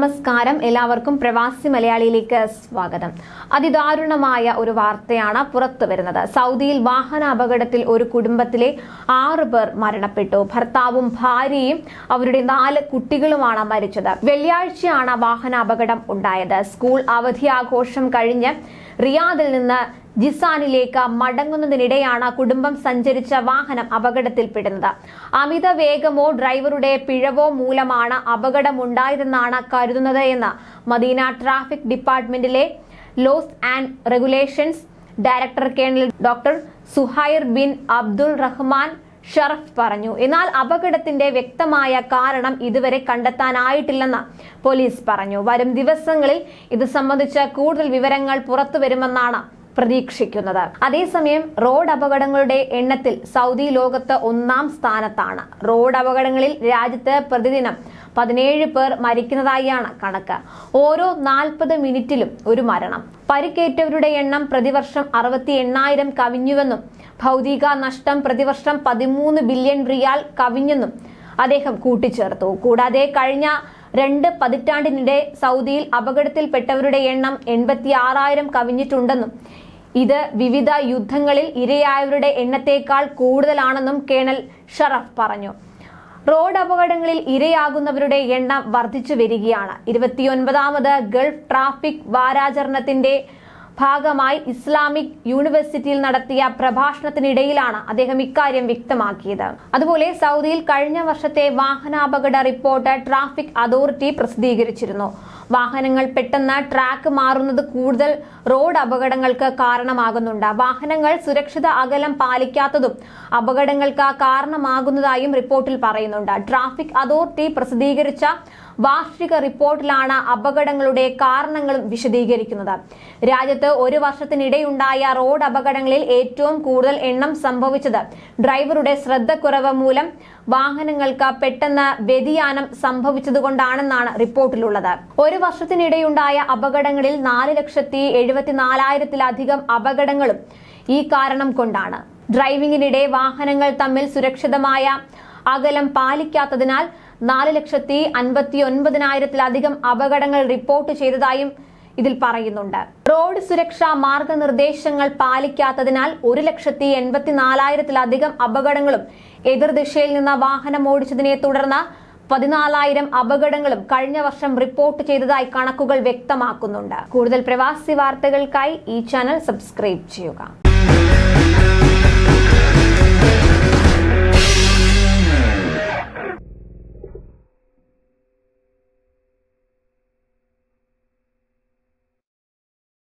നമസ്കാരം. എല്ലാവർക്കും പ്രവാസി മലയാളിയിലേക്ക് സ്വാഗതം. അതിദാരുണമായ ഒരു വാർത്തയാണ് പുറത്തു വരുന്നത്. സൗദിയിൽ വാഹന അപകടത്തിൽ ഒരു കുടുംബത്തിലെ ആറ് പേർ മരണപ്പെട്ടു. ഭർത്താവും ഭാര്യയും അവരുടെ നാല് കുട്ടികളുമാണ് മരിച്ചത്. വെള്ളിയാഴ്ചയാണ് വാഹന അപകടം ഉണ്ടായത്. സ്കൂൾ അവധി ആഘോഷം കഴിഞ്ഞ് റിയാദിൽ നിന്ന് ജിസാനിലേക്ക് മടങ്ങുന്നതിനിടെയാണ് കുടുംബം സഞ്ചരിച്ച വാഹനം അപകടത്തിൽപ്പെടുന്നത്. അമിത വേഗമോ ഡ്രൈവറുടെ പിഴവോ മൂലമാണ് അപകടമുണ്ടായതെന്നാണ് കരുതുന്നത് എന്ന് Medina traffic ഡിപ്പാർട്ട്മെന്റിലെ laws and regulations director colonel doctor Suhair bin Abdul Rahman Sharaf പറഞ്ഞു. എന്നാൽ അപകടത്തിന്റെ വ്യക്തമായ കാരണം ഇതുവരെ കണ്ടെത്താനായിട്ടില്ലെന്ന് പോലീസ് പറഞ്ഞു. വരും ദിവസങ്ങളിൽ ഇത് സംബന്ധിച്ച കൂടുതൽ വിവരങ്ങൾ പുറത്തുവരുമെന്നാണ് പ്രതീക്ഷിക്കുന്നത്. അതേസമയം റോഡ് അപകടങ്ങളുടെ എണ്ണത്തിൽ സൗദി ലോകത്ത് ഒന്നാം സ്ഥാനത്താണ്. റോഡ് അപകടങ്ങളിൽ രാജ്യത്ത് പ്രതിദിനം പതിനേഴ് പേർ മരിക്കുന്നതായാണ് കണക്ക്. ഓരോ നാൽപ്പത് മിനിറ്റിലും ഒരു മരണം. പരിക്കേറ്റവരുടെ എണ്ണം പ്രതിവർഷം അറുപത്തി എണ്ണായിരം കവിഞ്ഞുവെന്നും ഭൗതിക നഷ്ടം പ്രതിവർഷം പതിമൂന്ന് ബില്യൺ റിയാൽ കവിഞ്ഞെന്നും അദ്ദേഹം കൂട്ടിച്ചേർത്തു. കൂടാതെ കഴിഞ്ഞ രണ്ട് പതിറ്റാണ്ടിനിടെ സൗദിയിൽ അപകടത്തിൽപ്പെട്ടവരുടെ എണ്ണം എൺപത്തി ആറായിരം കവിഞ്ഞിട്ടുണ്ടെന്നും ഇത് വിവിധ യുദ്ധങ്ങളിൽ ഇരയായവരുടെ എണ്ണത്തേക്കാൾ കൂടുതലാണെന്നും കേണൽ ഷറഫ് പറഞ്ഞു. റോഡ് അപകടങ്ങളിൽ ഇരയാകുന്നവരുടെ എണ്ണം വർദ്ധിച്ചു വരികയാണ്. ഇരുപത്തിയൊൻപതാമത് ഗൾഫ് ട്രാഫിക് വാരാചരണത്തിന്റെ ഭാഗമായി ഇസ്ലാമിക് യൂണിവേഴ്സിറ്റിയിൽ നടത്തിയ പ്രഭാഷണത്തിനിടയിലാണ് അദ്ദേഹം ഇക്കാര്യം വ്യക്തമാക്കിയത്. അതുപോലെ സൗദിയിൽ കഴിഞ്ഞ വർഷത്തെ വാഹനാപകട റിപ്പോർട്ട് ട്രാഫിക് അതോറിറ്റി പ്രസിദ്ധീകരിച്ചിരുന്നു. വാഹനങ്ങൾ പെട്ടെന്ന് ട്രാക്ക് മാറുന്നത് കൂടുതൽ റോഡ് അപകടങ്ങൾക്ക് കാരണമാകുന്നുണ്ട്. വാഹനങ്ങൾ സുരക്ഷിത അകലം പാലിക്കാത്തതും അപകടങ്ങൾക്ക് കാരണമാകുന്നതായും റിപ്പോർട്ടിൽ പറയുന്നുണ്ട്. ട്രാഫിക് അതോറിറ്റി പ്രസിദ്ധീകരിച്ച വാർഷിക റിപ്പോർട്ടിലാണ് അപകടങ്ങളുടെ കാരണങ്ങളും വിശദീകരിക്കുന്നത്. രാജ്യത്ത് ഒരു വർഷത്തിനിടെയുണ്ടായ റോഡ് അപകടങ്ങളിൽ ഏറ്റവും കൂടുതൽ എണ്ണം സംഭവിച്ചത് ഡ്രൈവറുടെ ശ്രദ്ധക്കുറവ് മൂലം വാഹനങ്ങൾക്ക് പെട്ടെന്ന് വ്യതിയാനം സംഭവിച്ചതുകൊണ്ടാണെന്നാണ് റിപ്പോർട്ടിലുള്ളത്. ഒരു വർഷത്തിനിടെയുണ്ടായ അപകടങ്ങളിൽ നാല് ലക്ഷത്തി എഴുപത്തിനാലായിരത്തിലധികം അപകടങ്ങളും ഈ കാരണം കൊണ്ടാണ്. ഡ്രൈവിംഗിനിടെ വാഹനങ്ങൾ തമ്മിൽ സുരക്ഷിതമായ അകലം പാലിക്കാത്തതിനാൽ നാല് ലക്ഷത്തി അൻപത്തി ഒൻപതിനായിരത്തിലധികം അപകടങ്ങൾ റിപ്പോർട്ട് ചെയ്തതായും ഇതിൽ പറയുന്നുണ്ട്. റോഡ് സുരക്ഷാ മാർഗനിർദ്ദേശങ്ങൾ പാലിക്കാത്തതിനാൽ ഒരു ലക്ഷത്തി എൺപത്തിനാലായിരത്തിലധികം അപകടങ്ങളും എതിർദിശയിൽ നിന്ന് വാഹനം ഓടിച്ചതിനെ തുടർന്ന് പതിനാലായിരം അപകടങ്ങളും കഴിഞ്ഞ വർഷം റിപ്പോർട്ട് ചെയ്തതായി കണക്കുകൾ വ്യക്തമാക്കുന്നുണ്ട്. കൂടുതൽ പ്രവാസി വാർത്തകൾക്കായി ഈ ചാനൽ സബ്സ്ക്രൈബ് ചെയ്യുക.